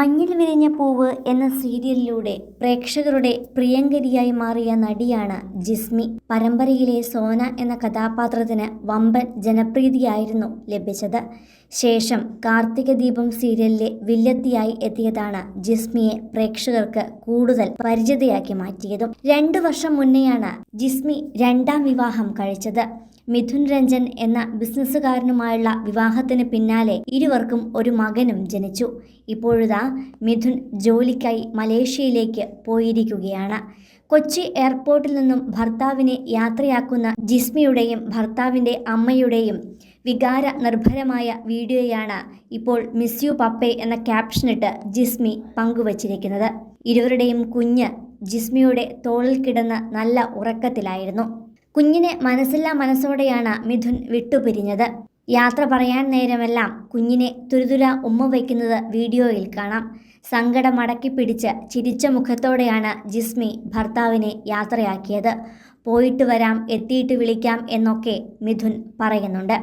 മഞ്ഞിൽ വിരിഞ്ഞ പൂവ് എന്ന സീരിയലിലൂടെ പ്രേക്ഷകരുടെ പ്രിയങ്കരിയായി മാറിയ നടിയാണ് ജിസ്മി. പരമ്പരയിലെ സോന എന്ന കഥാപാത്രത്തിന് വമ്പൻ ജനപ്രീതിയായിരുന്നു ലഭിച്ചത്. ശേഷം കാർത്തിക ദീപം സീരിയലിലെ വില്ലത്തിയായി എത്തിയതാണ് ജിസ്മിയെ പ്രേക്ഷകർക്ക് കൂടുതൽ പരിചിതയാക്കി മാറ്റിയതും. രണ്ടു വർഷം മുന്നെയാണ് ജിസ്മി രണ്ടാം വിവാഹം കഴിച്ചത്. മിഥുൻ രഞ്ജൻ എന്ന ബിസിനസ്സുകാരനുമായുള്ള വിവാഹത്തിന് പിന്നാലെ ഇരുവർക്കും ഒരു മകനും ജനിച്ചു. ഇപ്പോഴിതാ മിഥുൻ ജോലിക്കായി മലേഷ്യയിലേക്ക് പോയിരിക്കുകയാണ്. കൊച്ചി എയർപോർട്ടിൽ നിന്നും ഭർത്താവിനെ യാത്രയാക്കുന്ന ജിസ്മിയുടെയും ഭർത്താവിന്റെ അമ്മയുടെയും വികാര നിർഭരമായ വീഡിയോയാണ് ഇപ്പോൾ മിസ് യു പപ്പെ എന്ന ക്യാപ്ഷനിട്ട് ജിസ്മി പങ്കുവച്ചിരിക്കുന്നത്. ഇരുവരുടെയും കുഞ്ഞ് ജിസ്മിയുടെ തോളിൽ കിടന്ന് നല്ല ഉറക്കത്തിലായിരുന്നു. കുഞ്ഞിനെ മനസ്സില്ലാ മനസ്സോടെയാണ് മിഥുൻ വിട്ടുപിരിഞ്ഞത്. യാത്ര പറയാൻ നേരമെല്ലാം കുഞ്ഞിനെ തുരുതുര ഉമ്മ വയ്ക്കുന്നത് വീഡിയോയിൽ കാണാം. സങ്കടം അടക്കി പിടിച്ച് ചിരിച്ച മുഖത്തോടെയാണ് ജിസ്മി ഭർത്താവിനെ യാത്രയാക്കിയത്. പോയിട്ട് വരാം എത്തിയിട്ട് വിളിക്കാം എന്നൊക്കെ മിഥുൻ പറയുന്നുണ്ട്.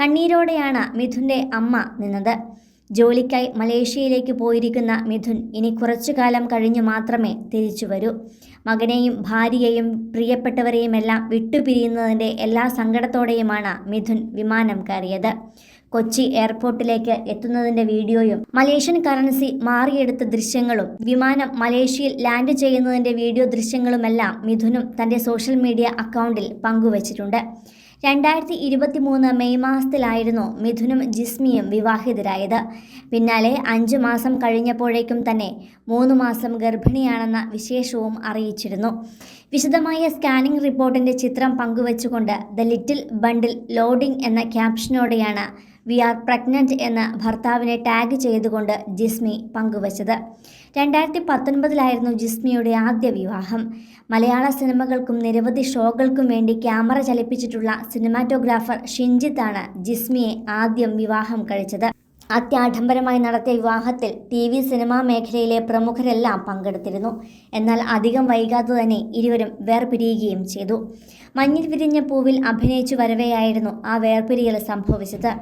കണ്ണീരോടെയാണ് മിഥുന്റെ അമ്മ നിന്നത്. ജോലിക്കായി മലേഷ്യയിലേക്ക് പോയിരിക്കുന്ന മിഥുൻ ഇനി കുറച്ചു കാലം കഴിഞ്ഞു മാത്രമേ തിരിച്ചു വരൂ. മകനെയും ഭാര്യയെയും പ്രിയപ്പെട്ടവരെയുമെല്ലാം വിട്ടുപിരിയുന്നതിന്റെ എല്ലാ സങ്കടത്തോടെയുമാണ് മിഥുൻ വിമാനം കയറിയത്. കൊച്ചി എയർപോർട്ടിലേക്ക് എത്തുന്നതിന്റെ വീഡിയോയും മലേഷ്യൻ കറൻസി മാറിയെടുത്ത ദൃശ്യങ്ങളും വിമാനം മലേഷ്യയിൽ ലാൻഡ് ചെയ്യുന്നതിന്റെ വീഡിയോ ദൃശ്യങ്ങളുമെല്ലാം മിഥുനും തന്റെ സോഷ്യൽ മീഡിയ അക്കൗണ്ടിൽ പങ്കുവച്ചിട്ടുണ്ട്. രണ്ടായിരത്തി ഇരുപത്തി മൂന്ന് മെയ് മാസത്തിലായിരുന്നു മിഥുനും ജിസ്മിയും വിവാഹിതരായത്. പിന്നാലെ അഞ്ച് മാസം കഴിഞ്ഞപ്പോഴേക്കും തന്നെ മൂന്ന് മാസം ഗർഭിണിയാണെന്ന വിശേഷവും അറിയിച്ചിരുന്നു. വിശദമായ സ്കാനിംഗ് റിപ്പോർട്ടിന്റെ ചിത്രം പങ്കുവച്ചുകൊണ്ട് ദ ലിറ്റിൽ ബണ്ടിൽ ലോഡിംഗ് എന്ന ക്യാപ്ഷനോടെയാണ് വി ആർ പ്രഗ്നന്റ് എന്ന് ഭർത്താവിനെ ടാഗ് ചെയ്തുകൊണ്ട് ജിസ്മി പങ്കുവച്ചത്. രണ്ടായിരത്തി പത്തൊൻപതിലായിരുന്നു ജിസ്മിയുടെ ആദ്യ വിവാഹം. മലയാള സിനിമകൾക്കും നിരവധി ഷോകൾക്കും വേണ്ടി ക്യാമറ ചലിപ്പിച്ചിട്ടുള്ള സിനിമാറ്റോഗ്രാഫർ ഷിൻജിത്താണ് ജിസ്മിയെ ആദ്യം വിവാഹം കഴിച്ചത്. അത്യാഡംബരമായി നടത്തിയ വിവാഹത്തിൽ ടി വി സിനിമാ മേഖലയിലെ പ്രമുഖരെല്ലാം പങ്കെടുത്തിരുന്നു. എന്നാൽ അധികം വൈകാതെ തന്നെ ഇരുവരും വേർപിരിയുകയും ചെയ്തു. മഞ്ഞിൽ വിരിഞ്ഞ പൂവിൽ അഭിനയിച്ചു വരവെയായിരുന്നു ആ വേർപിരിയൽ സംഭവിച്ചത്.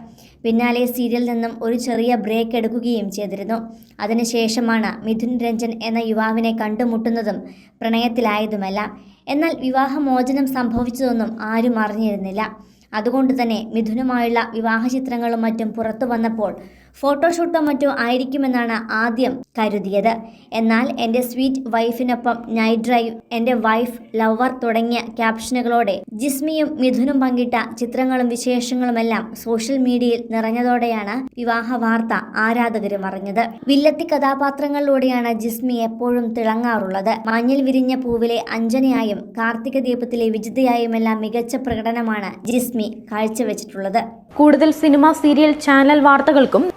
പിന്നാലെ സീരിയൽ നിന്നും ഒരു ചെറിയ ബ്രേക്ക് എടുക്കുകയും ചെയ്തിരുന്നു. അതിനുശേഷമാണ് മിഥുൻ രഞ്ജൻ എന്ന യുവാവിനെ കണ്ടുമുട്ടുന്നതും പ്രണയത്തിലായതുമല്ല. എന്നാൽ വിവാഹമോചനം സംഭവിച്ചതൊന്നും ആരും അറിഞ്ഞിരുന്നില്ല. അതുകൊണ്ട് തന്നെ മിഥുനുമായുള്ള വിവാഹ ചിത്രങ്ങളും മറ്റും പുറത്തു വന്നപ്പോൾ ഫോട്ടോഷൂട്ടോ മറ്റോ ആയിരിക്കുമെന്നാണ് ആദ്യം കരുതിയത്. എന്നാൽ എന്റെ സ്വീറ്റ് വൈഫിനൊപ്പം നൈറ്റ് ഡ്രൈവ് എന്റെ വൈഫ് ലവർ തുടങ്ങിയ ക്യാപ്ഷനുകളോടെ ജിസ്മിയും മിഥുനും പങ്കിട്ട ചിത്രങ്ങളും വിശേഷങ്ങളുമെല്ലാം സോഷ്യൽ മീഡിയയിൽ നിറഞ്ഞതോടെയാണ് വിവാഹ വാർത്ത ആരാധകരും അറിഞ്ഞത്. വില്ലത്തി കഥാപാത്രങ്ങളിലൂടെയാണ് ജിസ്മി എപ്പോഴും തിളങ്ങാറുള്ളത്. മഞ്ഞിൽ വിരിഞ്ഞ പൂവിലെ അഞ്ജനയായും കാർത്തിക ദീപത്തിലെ വിജിതയായുമെല്ലാം മികച്ച പ്രകടനമാണ് ജിസ്മി കാഴ്ചവെച്ചിട്ടുള്ളത്. കൂടുതൽ സിനിമ സീരിയൽ ചാനൽ വാർത്തകൾക്കും